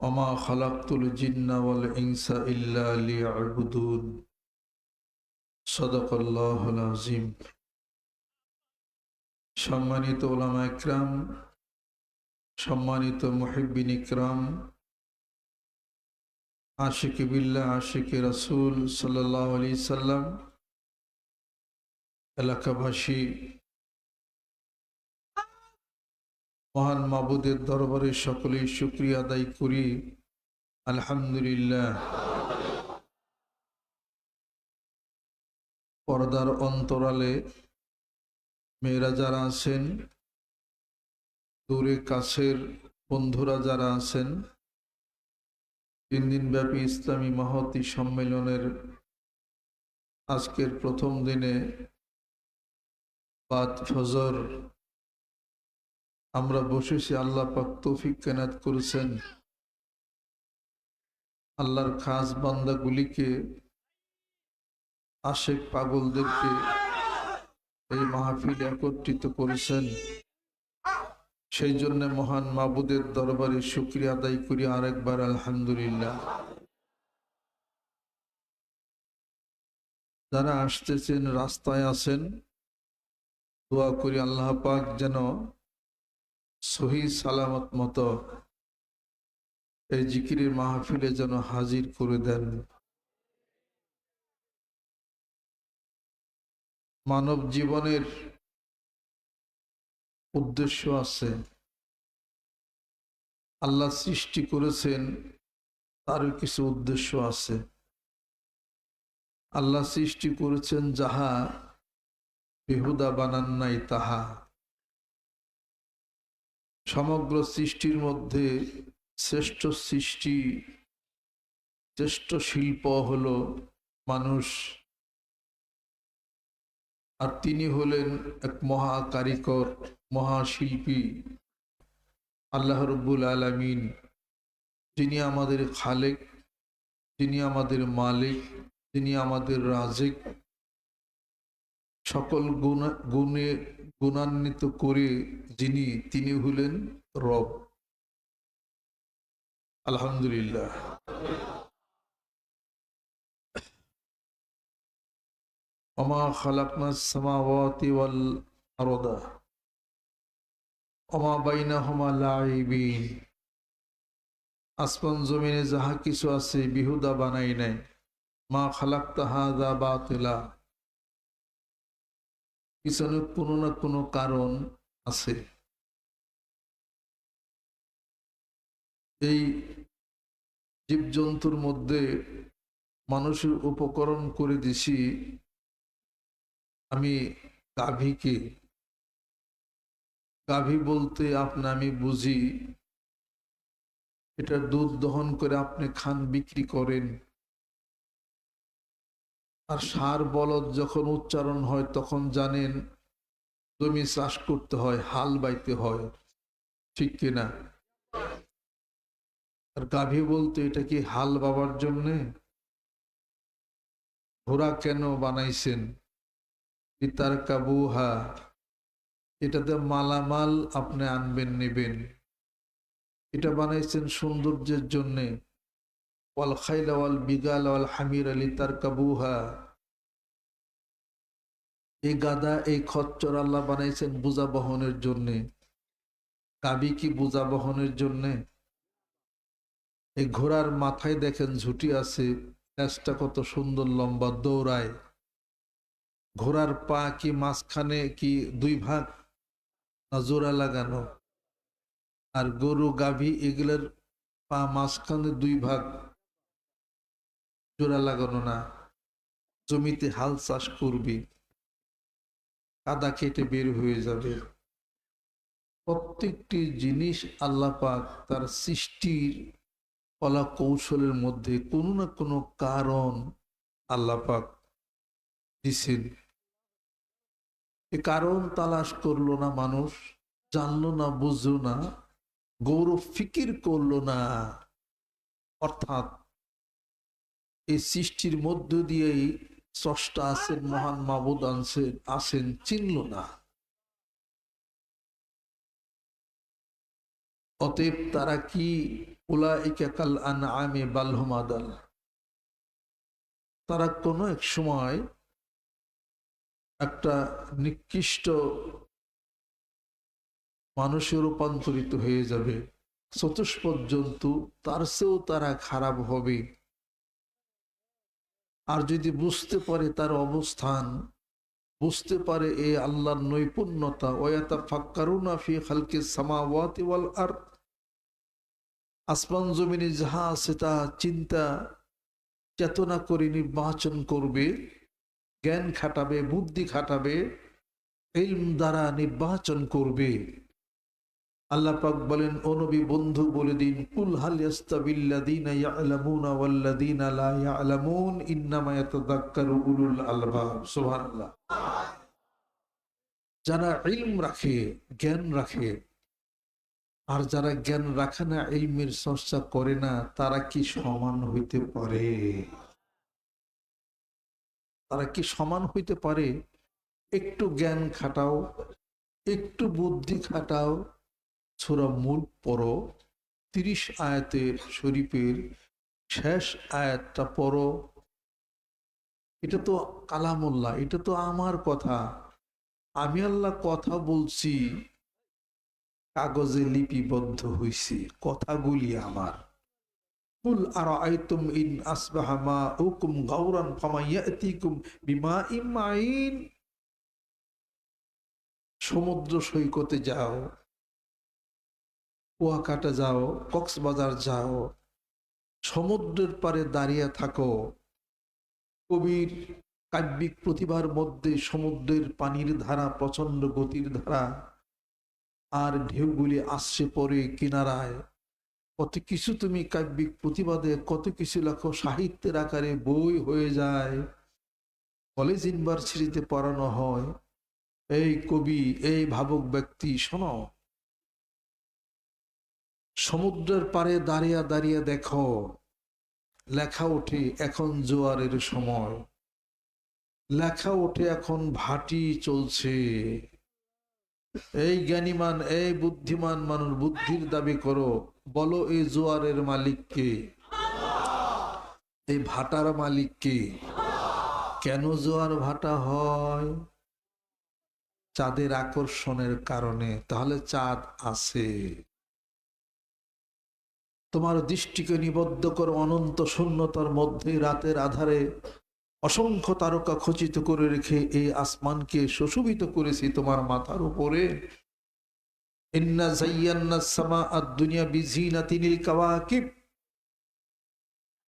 وما خلقت الجن والإنس إلا ليعبدون صدق الله العظيم সম্মানিত ওলামা ইকরাম সম্মানিত মুহিব্বিন ইকরাম আশিক বিল্লাহ আশিক রাসূল সাল্লাল্লাহু আলাইহি সাল্লাম এলাকাবাসী মহান মাবুদের দরবারে সকলেই শুক্রিয়া আদায় করি। আলহামদুলিল্লাহ। পর্দার অন্তরালে মেয়েরা যারা আছেন, দূরে কাছের বন্ধুরা যারা আছেন, তিন দিনব্যাপী ইসলামী মহতি সম্মেলনের আজকের প্রথম দিনে বাদ ফজর আমরা বসেছি, আল্লাহ পাক তৌফিক কেনাত করেছেন। আল্লাহর খাস বান্দাগুলিকে, আশেক পাগলদেরকে এই মাহফিল একত্রিত করেছেন। সেই জন্য মহান মাবুদের দরবারে শুক্রিয়া আদায় করি আরেকবার, আলহামদুলিল্লাহ। যারা আসতেছেন, রাস্তায় আছেন, দোয়া করি আল্লাহ পাক যেন সহি সালামত মতো এই জিকিরের মাহফিলে যেন হাজির করে দেন। মানব জীবনের উদ্দেশ্য আছে। আল্লাহ সৃষ্টি করেছেন, তারও কিছু উদ্দেশ্য আছে। আল্লাহ সৃষ্টি করেছেন যাহা বেহুদা বানান নাই, তাহা সমগ্র সৃষ্টির মধ্যে শ্রেষ্ঠ সৃষ্টি, শ্রেষ্ঠ শিল্প হল মানুষ। আর তিনি হলেন এক মহা কারিকর মহাশিল্পী আল্লাহ রব্বুল আলমিন, যিনি আমাদের খালেক, যিনি আমাদের মালিক, যিনি আমাদের রাজেক সকল গুণে গুণান্বিত করে যিনি, তিনি হলেন রব। আলহামদুলিল্লাহ। অমা খালাকনা সামাওয়াতি ওয়াল আরদা। অমা বাইনা হমা লাইবিন। আসমান জমিনে যাহা কিছু আছে, বিহুদা বানাই নাই। মা খালাক তাহা তাহাদা বাতিলা। পিছনে কোনো না কোনো কারণ আছে। এই জীবজন্তুর মধ্যে মানুষের উপকরণ করে দিছি আমি গাভীকে। গাভী বলতে আপনি আমি বুঝি, এটা দুধ দহন করে আপনি খান, বিক্রি করেন। আর সার বলদ যখন উচ্চারণ হয়, তখন জানেন জমি চাষ করতে হয়, হাল বাইতে হয়, ঠিক কিনা আর গাভী বলতে এটা কি হাল বাবার জন্যে? ঘোড়া কেন বানাইছেন? পিতার কাবুহা। এটাতে মালামাল আপনি আনবেন, নেবেন। এটা বানাইছেন সৌন্দর্যের জন্যে। ওয়াল খাইলা ওয়াল বিগাল ওয়াল হামির আলী তার কাবুহা এই গাদা, এই খচ্চর আল্লাহ বানাইছেন বোঝা বহনের জন্যে। কাবি কি বোঝা বহনের জন্যে? এই ঘোড়ার মাথায় দেখেন ঝুটি আছে ল্যাসটা কত সুন্দর লম্বা দৌড়ায়। ঘোড়ার পা কি মাঝখানে কি দুই ভাগ না জোড়া লাগানো? আর গরু, গাভী, এগুলোর পা মাঝখানে দুই ভাগ জোড়া লাগানো না। জমিতে হাল চাষ করবি। কাদা কেটে বের হয়ে যাবে। প্রত্যেকটি জিনিস আল্লাপাক তার সৃষ্টির কলা কৌশলের মধ্যে কোনো না কোনো কারণ আল্লাহ পাক দিছেন। এ কারণ তালাশ করল না মানুষ, জানলো না, বুঝলো না, গৌরব ফিকির করল না। অর্থাৎ এই সৃষ্টির মধ্য দিয়েই স্রষ্টা আছেন, মহান মাবুদ আনছেন আসেন চিনল না। অতএব তারা কি? ওলা ইকাকাল আন আমে বাল্হমাদাল তারা কোনো এক সময় একটা নিকৃষ্ট মানুষে রূপান্তরিত হয়ে যাবে। চতুষ্পদ জন্তু, তার চেয়েও তারা খারাপ হবে। আর যদি বুঝতে পারে তার অবস্থান, বুঝতে পারে এই আল্লাহর নৈপুণ্যতা ওয়াতা ফাক্কারুনা ফি খালকে সামাওয়াতি ওয়াল আর আসমান জমিনে যাহা আছে তা চিন্তা, চেতনা করে নির্বাচন করবে, জ্ঞান খাটাবে, বুদ্ধি খাটাবে, ইলম দ্বারা নির্বাচন করবে। আল্লাহ পাক বলেন, ও বন্ধু, বলে দিন, কুল যারা ইলম রাখে, জ্ঞান রাখে, আর যারা জ্ঞান রাখে না, ইলমের চর্চা করে না, তারা কি সমান হইতে পারে? তারা কি সমান হইতে পারে? একটু জ্ঞান খাটাও, একটু বুদ্ধি খাটাও ছোরা মূল পড়ো, তিরিশ আয়াতের শরীফের শেষ আয়াতটা পড়ো। এটা তো কালামুল্লাহ, এটা তো আমার কথা। আমি আল্লাহ কথা বলছি, কাগজে লিপিবদ্ধ হইছে, কথাগুলি আমার। কুল আর আইতুম ইন আসবাহা মা উকুম ফামাইয়াতিকুম বিমা ইমাইন সমুদ্র সৈকতে যাও কুয়াকাটা যাও, কক্সবাজার যাও, সমুদ্রের পারে দাঁড়িয়ে থাকো। কবির কাব্যিক প্রতিভার মধ্যে সমুদ্রের পানির ধারা প্রচণ্ড গতির ধারা, আর ঢেউগুলি আসছে পরে কিনারায়। কত কিছু তুমি কাব্যিক প্রতিবাদে কত কিছু লেখো, সাহিত্যের আকারে বই হয়ে যায়। কলেজ ইউনিভার্সিটিতে পড়ানো হয়। এই কবি, এই ভাবক ব্যক্তি, শোনো। সমুদ্রের পারে দাঁড়িয়ে দাঁড়িয়ে দেখো, লেখা ওঠে এখন জোয়ারের সময়। লেখা ওঠে এখন ভাটি চলছে। এই জ্ঞানীমান, এই বুদ্ধিমান মানুষ, বুদ্ধির দাবি করো, বলো এই জোয়ারের মালিককে এই ভাটার মালিককে কেন জোয়ার ভাটা হয়? চাঁদের আকর্ষণের কারণে। তাহলে চাঁদ আছে। তোমার দৃষ্টিকে নিবদ্ধ করো অনন্ত শূন্যতার মধ্যে রাতের আধারে। অসংখ্য তারকা খচিত করে রেখে এই আসমানকে সুশোভিত করেছি তোমার মাথার উপরে।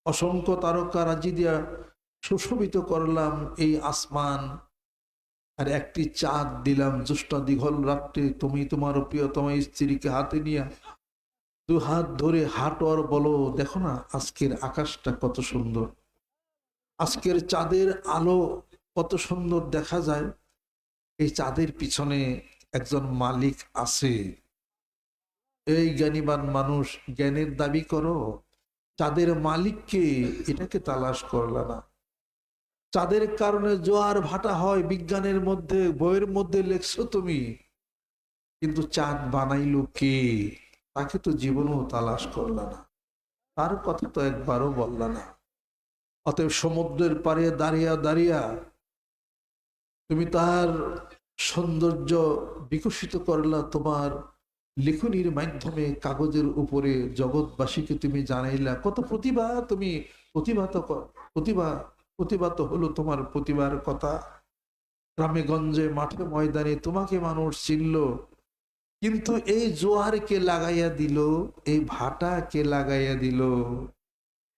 অসংখ্য তারকা রাজি দিয়া সুশোভিত করলাম এই আসমান। আর একটি চাঁদ দিলাম জ্যৈষ্ঠ দীঘল রাত্রে। তুমি তোমার প্রিয়তম স্ত্রীকে হাতে নিয়ে দু হাত ধরে হাঁটো আর বলো, দেখো না আজকের আকাশটা কত সুন্দর। আজকের চাঁদের আলো কত সুন্দর দেখা যায়। এই চাঁদের পিছনে একজন মালিক আছে। এই জ্ঞানীবান মানুষ, জ্ঞানের দাবি করো, চাঁদের মালিককে এটাকে তালাশ করলা না। চাঁদের কারণে জোয়ার ভাটা হয়, বিজ্ঞানের মধ্যে, বইয়ের মধ্যে লেখছো তুমি। কিন্তু চাঁদ বানাইলো কে? তাকে তো জীবনেও তালাশ করলা না। তার কথা তো একবারও বললা না। অতএব সমুদ্রের পারে দাঁড়িয়া দাঁড়িয়া তুমি তার সৌন্দর্য বিকশিত করলা, তোমার লেখনির মাধ্যমে কাগজের উপরে জগৎবাসীকে তুমি জানাইলা। কত প্রতিভা তুমি প্রতিভাত প্রতিভা, প্রতিভাত হলো তোমার প্রতিভার কথা। গ্রামে গঞ্জে, মাঠে ময়দানে তোমাকে মানুষ চিনল। কিন্তু এই জোয়ার কে লাগাইয়া দিল, এই ভাটা কে লাগাইয়া দিল?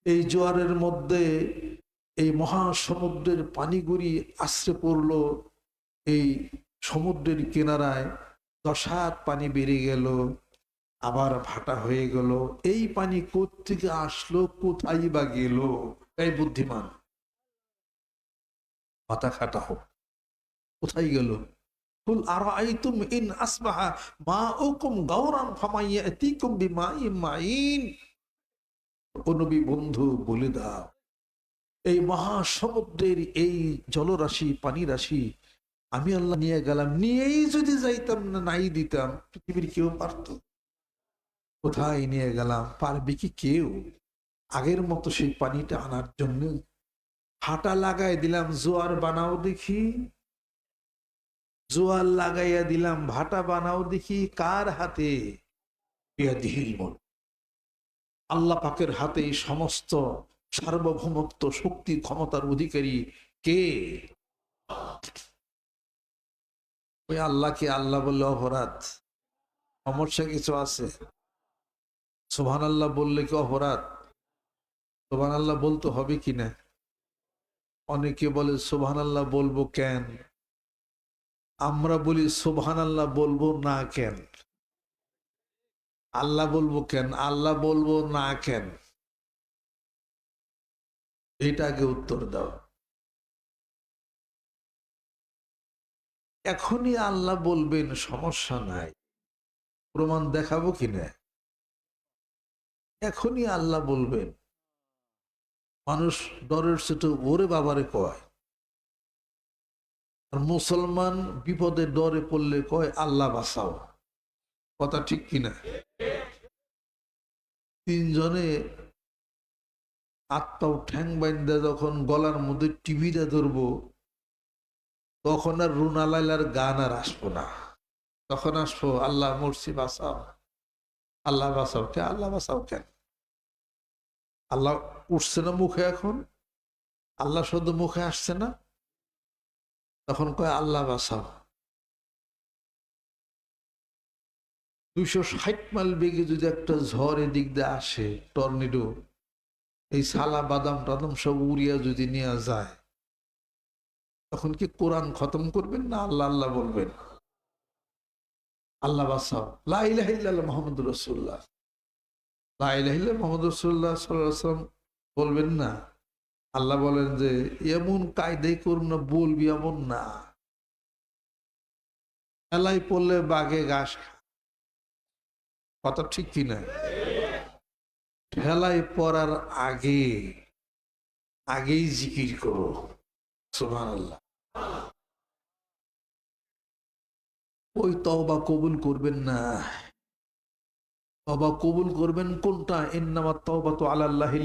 এই জোয়ারের মধ্যে এই মহাসমুদ্রের পানিগুড়ি আশ্রে পড়ল। এই সমুদ্রের কিনারায় দশ হাত পানি বেড়ে গেল, আবার ভাটা হয়ে গেল। এই পানি কোত্থেকে আসলো, কোথায় বা গেল? এই বুদ্ধিমান মাথা খাটা হোক, কোথায় গেল? কুল বন্ধু, বলে দাও, এই মহাসমুদ্রের এই জলরাশি পানি রাশি আমি আল্লাহ নিয়ে গেলাম, নিয়েই যদি যাইতাম না, নাই দিতাম, পৃথিবীর কেউ পারত? কোথায় নিয়ে গেলাম? পারবে কি কেউ? আগের মতো সেই পানিটা আনার জন্য হাঁটা লাগাই দিলাম, জোয়ার বানাও দেখি। জোয়ার লাগাইয়া দিলাম, ভাটা বানাও দেখি কার হাতে? আল্লাহ পাকের হাতে সমস্ত সার্বভৌমত্ব, শক্তি, ক্ষমতার অধিকারী কে? ওই আল্লাহকে আল্লাহ বললে অপরাধ। সমস্যা কিছু আছে। সোহান আল্লাহ বললে কি অপরাধ? সোহান আল্লাহ বলতে হবে কিনা অনেকে বলে সোহান আল্লাহ বলব কেন? আমরা বলি সোহান আল্লাহ বলব না কেন? আল্লাহ বলব কেন? আল্লাহ বলব না কেন? এটাকে উত্তর দাও। এখনই আল্লাহ বলবেন, সমস্যা নাই। প্রমাণ দেখাবো কিনা? এখনই আল্লাহ বলবেন। মানুষ ডরের সেটা ওরে বাবারে কয়। আর মুসলমান বিপদে ডরে পড়লে কয়, আল্লাহ বাঁচাও। কথা ঠিক কিনা? তিনজনে আত্মাও ঠ্যাং বাইন্দা যখন গলার মধ্যে টিভিটা ধরবো, তখন আর রুনা লাইলার গান আর আসব না। তখন আসব, আল্লাহ মরসি বাঁচাও। আল্লাহ বাঁচাও কে? আল্লাহ বাঁচাও কেন আল্লাহ উঠছে না মুখে এখন? আল্লাহ শুধু মুখে আসছে না? তখন কয়, আল্লাহ বাঁচাও। দুইশো ষাট মাইল বেগে যদি একটা ঝড় এদিক দিয়ে আসে, টর্নেডো, এই সালা বাদাম টাদাম সব উড়িয়া যদি নেওয়া যায়, তখন কি কোরআন খতম করবেন না আল্লাহ আল্লাহ বলবেন? আল্লাহ বাসাও লাইলাহ মোহাম্মদ রসুল্লাহ লাইলাহ মোহাম্মদ রসুল্লাহ সাল্লাম বলবেন না। আল্লাহ বলেন যে, এমন কায়দাই করুন না, বলবি এমন না। এলাই পড়লে বাঘে ঘাস কথা ঠিক কিনা ঠেলায় পড়ার আগে, আগেই জিকির করো। সুহান আল্লাহ ওই তবা কবুল করবেন না। তবা কবুল করবেন কোনটা?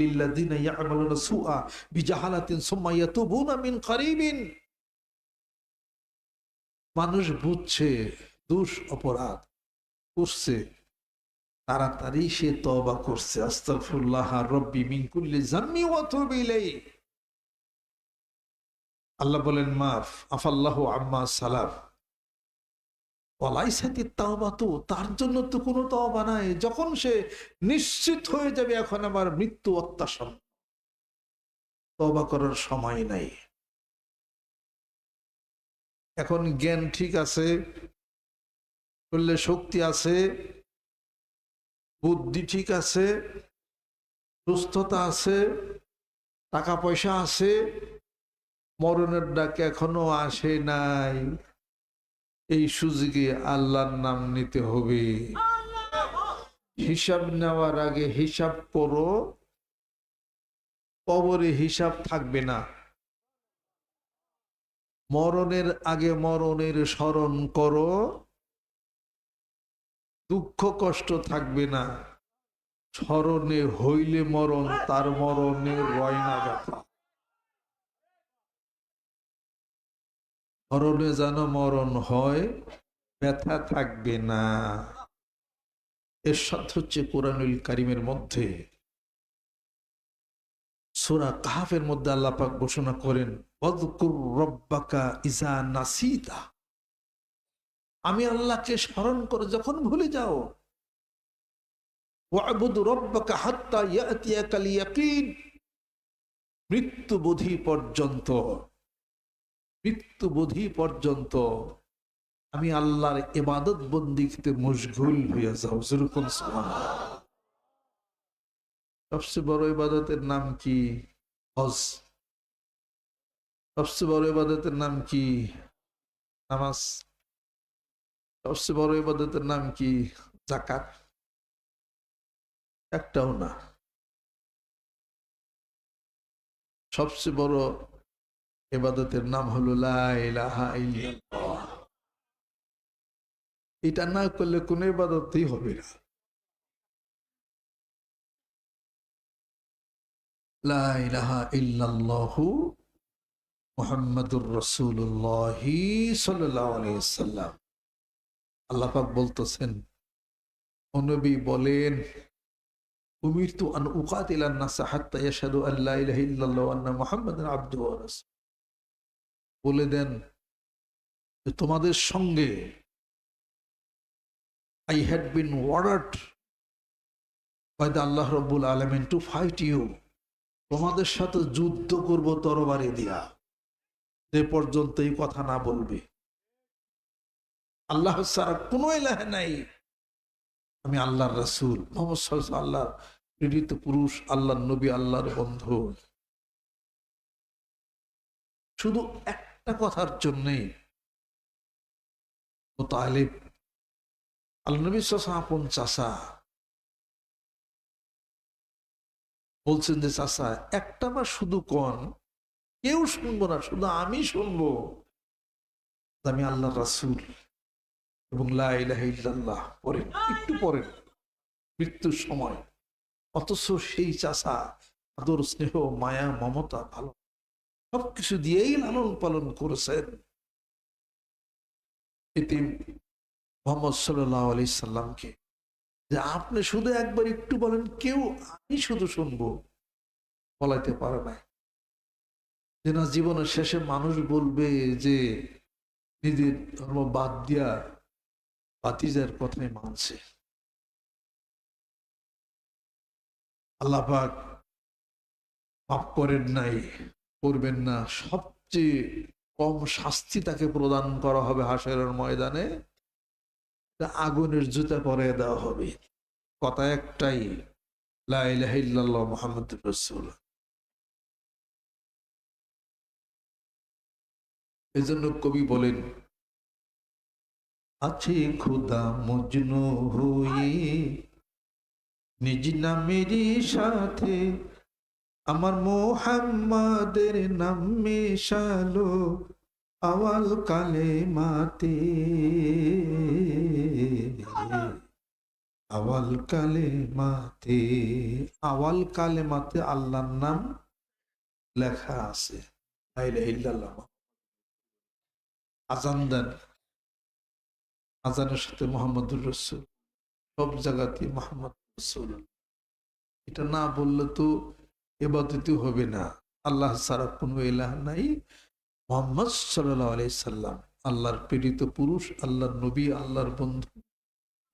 লিল্লাযিনা ইয়ামালুনা সুআ বিজাহালাতিন সুম্মা ইয়াতুবুনা মিন মানুষ বুঝছে, দোষ অপরাধ করছে, তাড়াতাড়ি সে তবা করছে। আস্তাগফিরুল্লাহ রব্বি মিন কুল্লি জাম্মি ওয়া তুবু আল্লাহ বলেন, মাফ, আফাল্লাহু আম্মা সালাফ। তার জন্য তো কোনো তওবা নাই। যখন সে নিশ্চিত হয়ে যাবে, এখন আমার মৃত্যু অত্যাসন তবা করার সময় নাই। এখন জ্ঞান ঠিক আছে, করলে শক্তি আছে, বুদ্ধি ঠিক আছে, সুস্থতা আছে, টাকা পয়সা আছে, মরণের ডাক এখনও আসে নাই। এই সুযোগে আল্লাহর নাম নিতে হবে। হিসাব নেওয়ার আগে হিসাব করো কবরে হিসাব থাকবে না। মরণের আগে মরণের স্মরণ করো। দুঃখ কষ্ট থাকবে না। স্মরণে হইলে মরণ, তার মরণে রয়না ব্যথা। মরণে যেন মরণ হয়, ব্যথা থাকবে না। এর সাথে হচ্ছে কোরআনুল কারিমের মধ্যে সোরা কাহাফের মধ্যে আল্লাহ পাক ঘোষণা করেন রব্বাকা ইজা নাসিতা। আমি আল্লাহকে স্মরণ করে যখন ভুলে যাও মৃত্যু বোধি পর্যন্ত মৃত্যু বোধি পর্যন্ত আমি আল্লাহর ইবাদত বন্দিতে মশগুল হইয়া যাও। যেরকম সবচেয়ে বড় ইবাদতের নাম কি? হজ। সবচেয়ে বড় ইবাদতের নাম কি? নামাজ। সবচেয়ে বড় ইবাদতের নাম কি? জাকাত একটাও না। সবচেয়ে বড় এবাদতের নাম হলো এটা না করলে কোন ইবাদতই হবে না। লা ইলাহা ইল্লাল্লাহু মুহাম্মাদুর রাসূলুল্লাহ সাল্লাল্লাহু আলাইহি সাল্লাম। আল্লাহ পাক বলতেছেন, ও নবী বলেন, উমিরতু আন উকাতিলান নাসা হাত্তা ইয়াশহাদু আন লা ইলাহা ইল্লাল্লাহ আন্না বলে দেন তোমাদের সঙ্গে I had been awarded by the Allah রব্বুল আলমিন টু ফাইট ইউ তোমাদের সাথে যুদ্ধ করব তরবারি দিয়া। যে পর্যন্ত এই কথা না বলবে। আল্লাহ সারা কোনো এলাহে নাই। আমি আল্লাহর রাসূল, মোহাম্মদ আল্লাহর প্রেরিত পুরুষ, আল্লাহর নবী, আল্লাহর বন্ধু। শুধু একটা কথার জন্যে তালেব, আল্লাহ আপন চাষা বলছেন যে চাষা একটা বার শুধু কন, কেউ শুনব না, শুধু আমি শুনব। আমি আল্লাহ রাসূল এবং লা ইলাহা ইল্লাল্লাহ পড়েন একটু পড়েন মৃত্যুর সময়, অথচ সেই চাষা আদর, স্নেহ, মায়া, মমতা ভালো সবকিছু দিয়েই লালন পালন করেছেন। এতে মোহাম্মদ সাল্লাহ আলি সাল্লামকে যে আপনি শুধু একবার একটু বলেন, কেউ আমি শুধু শুনব, বলাইতে পারে না যে না, জীবনের শেষে মানুষ বলবে যে নিজের ধর্ম বাদ দিয়া বাতিজার কথাই মানছে। আল্লাহ পাক মাফ করেন নাই। করবেন না। সবচেয়ে কম শাস্তি তাকে প্রদান করা হবে হাসরের ময়দানে। আগুনের জুতা পরে দেওয়া হবে। কথা একটাই লাইল্লাহ মোহাম্মদ রসুল এজন্য কবি বলেন, আছে খুদা মজনু হয়ে, নিজ নামেরই সাথে আমার মোহাম্মদের নাম মেশালো আওয়াল কালে মাতে আওয়াল কালে মাতে আওয়াল কালে মাতে আল্লাহর নাম লেখা আছে। আজান দেন। আজানের সাথে মোহাম্মদুর রসুল। সব জায়গাতে মোহাম্মদ রসুল। এটা না বললে তো এবাদতি হবে না। আল্লাহ ছাড়া কোনো এলাহ নাই। মোহাম্মদ সাল্লাহ আলাই সাল্লাম, আল্লাহর প্রেরিত পুরুষ, আল্লাহর নবী, আল্লাহর বন্ধু।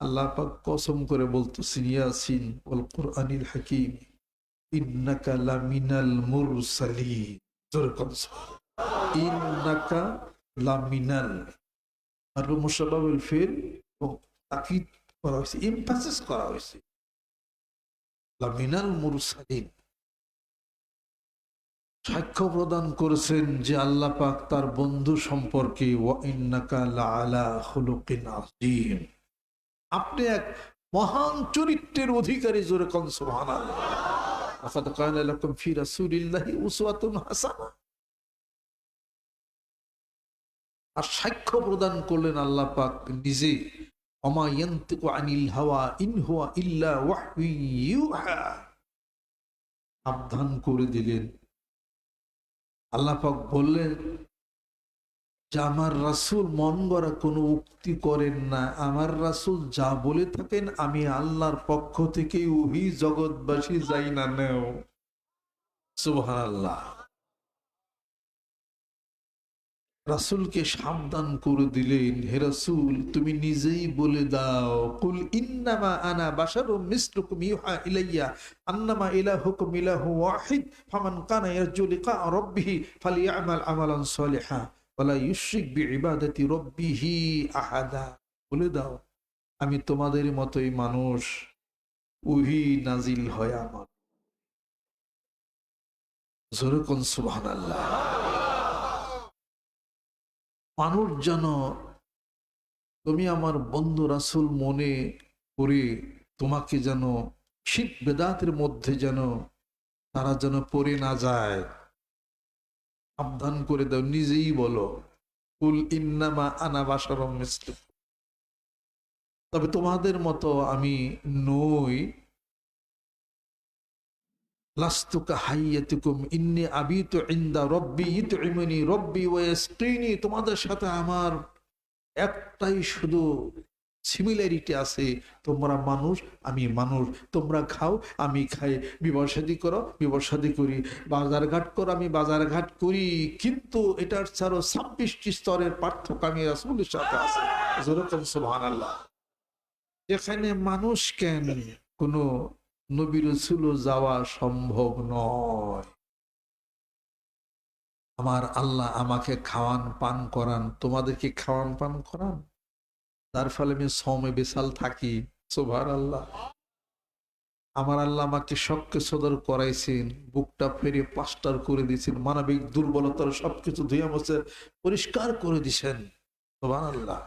আল্লাহ পাক কসম করে বলতেছেন, ইয়াসিন ওয়াল কোরআনিল হাকিম, ইন্নাকা লামিনাল কনস ইন্নাকা লামিনাল, আর এবং তাকিদ করা হয়েছে করা হয়েছে। লামিনাল মুরসালিন। সাক্ষ্য প্রদান করেছেন যে আল্লাহ পাক তার বন্ধু সম্পর্কে আপনি এক মহান চরিত্রের অধিকারী জোরে আর সাক্ষ্য প্রদান করলেন আল্লাহ পাক নিজে ইল্লা সাবধান করে দিলেন। আল্লাপাক বললেন, যে আমার রাসুল মন গড়া কোনো উক্তি করেন না। আমার রাসুল যা বলে থাকেন, আমি আল্লাহর পক্ষ থেকে উহি জগৎবাসী যাই না নেও। সুবহান আল্লাহ রাসুলকে সাবধান করে দিলেন, হে রাসুল, তুমি নিজেই বলে দাও, কুল ইন্নামা আনা বাশারুম মিসলুকুম ইউহা ইলাইয়া, আন্নামা ইলাহুকুম ইলাহু ওয়াহিদ, ফামান কানা ইয়ারজু লিকা রাব্বিহি ফালিয়ামাল আমালান সালিহা, ওয়ালা ইউশরিক বিইবাদাতি রাব্বিহি আহাদা। বলে দাও, আমি তোমাদের মতোই মানুষ উহি নাজিল হয় আমার। জোরে সুবহানাল্লাহ। মানুষ যেন তুমি আমার বন্ধু রাসুল মনে করে তোমাকে যেন শীত বেদাতের মধ্যে যেন তারা যেন পড়ে না যায় সাবধান করে দাও, নিজেই বলো, কুল ইন্নামা আনা বাসারম। তবে তোমাদের মতো আমি নই লাস্তুকা হাইয়াতুকুম, ইন্নি ইনদা রব্বি রব্বি ওয়া ইয়াসকিনি তোমাদের সাথে আমার একটাই শুধু সিমিলারিটি আছে। তোমরা মানুষ, আমি মানুষ। তোমরা খাও, আমি খাই। করো করি। বাজার ঘাট করো, আমি বাজার ঘাট করি। কিন্তু এটার ছাড়াও ছাব্বিশটি স্তরের পার্থক্য আমি রাসূলের সাথে আছে। যেরকম যেখানে মানুষ কেন? কোনো নবী রসুলও যাওয়া সম্ভব নয়। আমার আল্লাহ আমাকে খাওয়ান পান করান তোমাদেরকে খাওয়ান পান করান? তার ফলে আমি সমে বেসাল থাকি সোভার আল্লাহ আমার আল্লাহ আমাকে শখকে সদর করাইছেন, বুকটা ফেরে পাস্টার করে দিয়েছেন, মানবিক দুর্বলতার সবকিছু ধুয়ে মুছে পরিষ্কার করে দিছেন সোভার আল্লাহ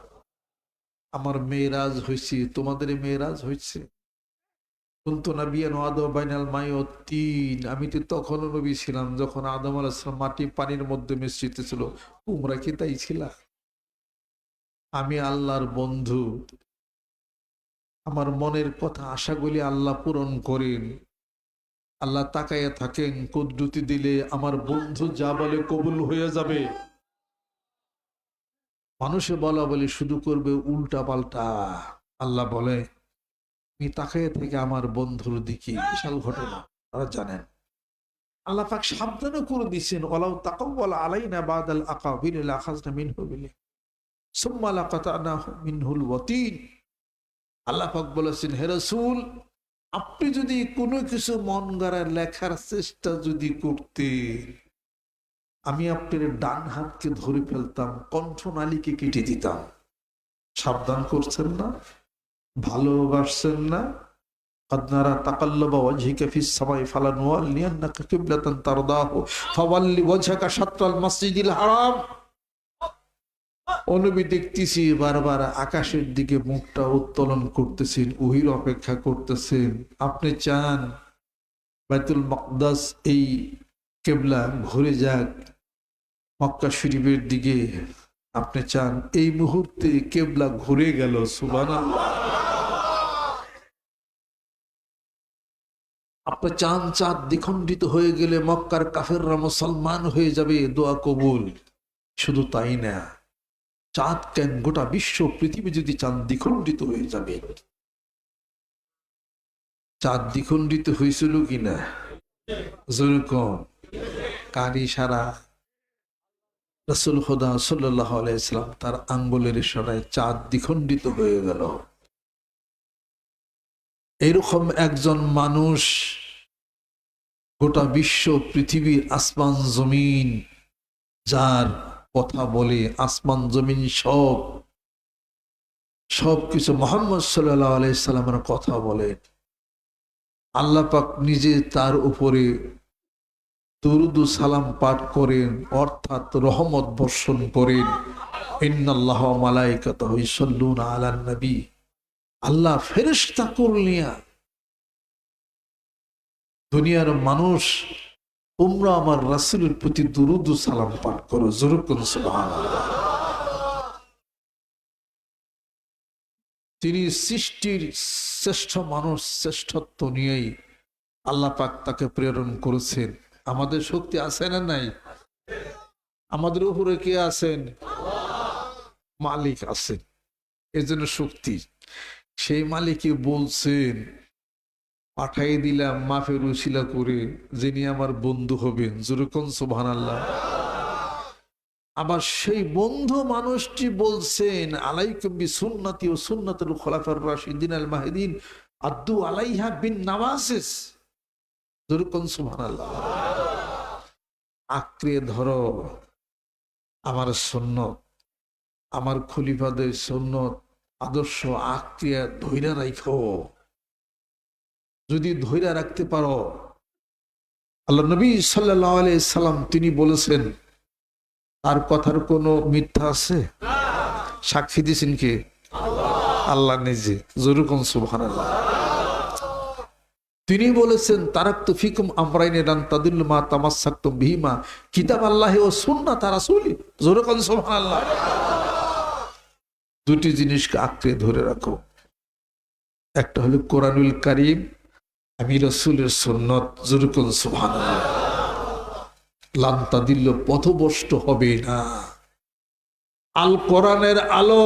আমার মেয়েরাজ হয়েছে তোমাদের মেয়েরাজ হয়েছে নবিয়ান আদম বাইনাল আমি তো তখনও নবী ছিলাম যখন আদম আলাইসালাম মাটি পানির মধ্যে মিশ্রিত ছিল। তোমরা কি তাই ছিলা? আমি আল্লাহর বন্ধু। আমার মনের কথা আশাগুলি আল্লাহ পূরণ করেন। আল্লাহ তাকাইয়া থাকেন, কুদ্রুতি দিলে আমার বন্ধু যা বলে কবুল হয়ে যাবে। মানুষে বলা বলে শুধু করবে উল্টা পাল্টা আল্লাহ বলে আমি তাকাইয়া থেকে আমার বন্ধুর দিকে বিশাল ঘটনা। তারা জানেন। আল্লাহ পাক সাবধানও করে দিচ্ছেন ওলাউ তাকাব্বাল আলাইনা বাদাল আকাবির আখাজনা মিনহু বিলি সুম্মা লাকাতানা মিনহুল আল্লাহ পাক বলেছেন, হে আপনি যদি কোনো কিছু মন গড়ার লেখার চেষ্টা যদি করতেন, আমি আপনার ডান হাতকে ধরে ফেলতাম কণ্ঠনালীকে কেটে দিতাম। সাবধান করছেন না? ভালোবাসছেন না। আপনারা দেখতেছি বারবার আকাশের দিকে মুখটা উত্তোলন করতেছেন, উহির অপেক্ষা করতেছেন। আপনি চান বাইতুল মকদাস এই কেবলা ঘুরে যাক, মক্কা শরীফের দিকে। আপনি চান এই মুহূর্তে কেবলা ঘুরে গেল, সুবহানাল্লাহ। আপনি চান চাঁদ দ্বিখণ্ডিত হয়ে গেলে মক্কার কাফেররা মুসলমান হয়ে যাবে, দোয়া কবুল। শুধু তাই না, চাঁদ কেন গোটা বিশ্ব পৃথিবী যদি চাঁদ দ্বিখণ্ডিত হয়ে যাবে? চাঁদ দ্বিখণ্ডিত হয়েছিল কিনা যেরকম কারি সারা রসুল খোদা সাল্লাহ আলাইসালাম তার আঙ্গুলের ইশারায় চাঁদ দ্বিখণ্ডিত হয়ে গেল। এরকম একজন মানুষ গোটা বিশ্ব পৃথিবীর আসমান জমিন, যার কথা বলে আসমান জমিন সব সব কিছু মোহাম্মদ সাল্লাহ আলাইসাল্লামের কথা বলেন আল্লাহ পাক নিজে তার উপরে দুরুদু সালাম পাঠ করেন, অর্থাৎ রহমত বর্ষণ করেন। ইন্নাল্লাহ মালাইকাত আলান নবী আল্লাহ ফেরেশতা করলিয়া দুনিয়ার মানুষ, তোমরা আমার রাসুলের প্রতি দুরুদু সালাম পাঠ করো। সুবহানাল্লাহ। তিনি সৃষ্টির শ্রেষ্ঠ মানুষ, শ্রেষ্ঠত্ব নিয়েই আল্লাহ পাক তাকে প্রেরণ করেছেন। আমাদের শক্তি আছে না নাই? আমাদের উপরে কে আছেন? মালিক আছেন। এজন্য শক্তি। সেই মালিকই বলছেন, পাঠাই দিলাম মাফের উশিলা করে যিনি আমার বন্ধু হবেন। যেরকম সোভান আল্লাহ আবার সেই বন্ধু মানুষটি বলছেন আলাইকবি সুন্নাতি ও সুন্নাতুল খোলাফার রাশিদিন আল মাহিদিন আব্দু আলাইহা বিন নওয়াসিস যেরকম সোভান আল্লাহ আঁকড়ে ধরো, আমার সন্ন্যত আমার খলিফাদের সন্ন্যত আদর্শ আঁকড়িয়া ধৈরা রাখো। যদি ধৈরা রাখতে পারো, আল্লাহ নবী সাল্লাহ সাল্লাম তিনি বলেছেন, তার কথার কোনো মিথ্যা আছে? সাক্ষী দিয়েছেন কে? আল্লাহ নিজে জরুকন সুবহান তিনি বলেছেন তারাক তো ফিকুম আমরাইনে রান তাদুল মা তামাসাক্তুম বিহিমা, কিতাব আল্লাহ ও সুন্না তারা সুলি জরুকন সুবহান আল্লাহ দুটি জিনিসকে আঁকড়ে ধরে রাখো। একটা হলো কোরআনুল করিম আমি রসুলের সুন্নত জরুকুল সুহান লান্তা দিল্ল পথভষ্ট হবে না। আল কোরআনের আলো